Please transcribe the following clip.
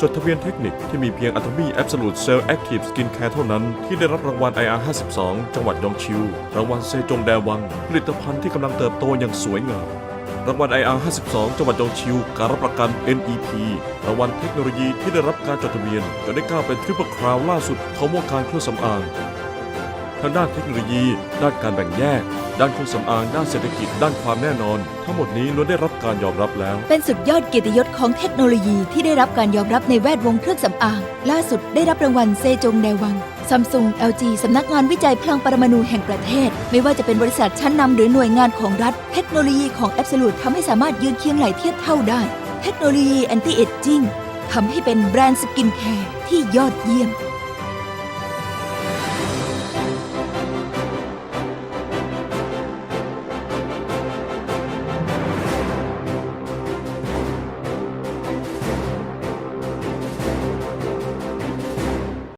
จดทะเบียนเทคนิคที่มีเพียง Atomy Absolute Cell Active Skin Care เท่านั้นที่ได้รับรางวัล IR 52 จังหวัดยองชิว รางวัลเซจงแดวัง ผลิตภัณฑ์ที่กำลังเติบโตอย่างสวยงาม รางวัล IR 52 จังหวัดยองชิว การรับประกัน NEP รางวัลเทคโนโลยีที่ได้รับการจดทะเบียนจนได้ก้าวเป็นทริปเปิลคราวล่าสุดของวงการเครื่องสำอาง ทางด้านเทคโนโลยี ด้านการแบ่งแยก ด้านเครื่องสำอาง ด้านเศรษฐกิจ ด้านความแน่นอน ทั้งหมดนี้ล้วนได้รับการยอมรับแล้ว เป็นสุดยอดเกียรติยศของเทคโนโลยีที่ได้รับการยอมรับในแวดวงเครื่องสำอาง ล่าสุดได้รับรางวัลเซจงแดวังซัมซุง LG สำนักงานวิจัยพลังปรมาณูแห่งประเทศ ไม่ว่าจะเป็นบริษัทชั้นนำหรือหน่วยงานของรัฐ เทคโนโลยีของ Absolute ทำให้สามารถยืนเคียงไหลเทียบเท่าได้ เทคโนโลยี anti aging ทำให้เป็นแบรนด์สกินแคร์ที่ยอดเยี่ยม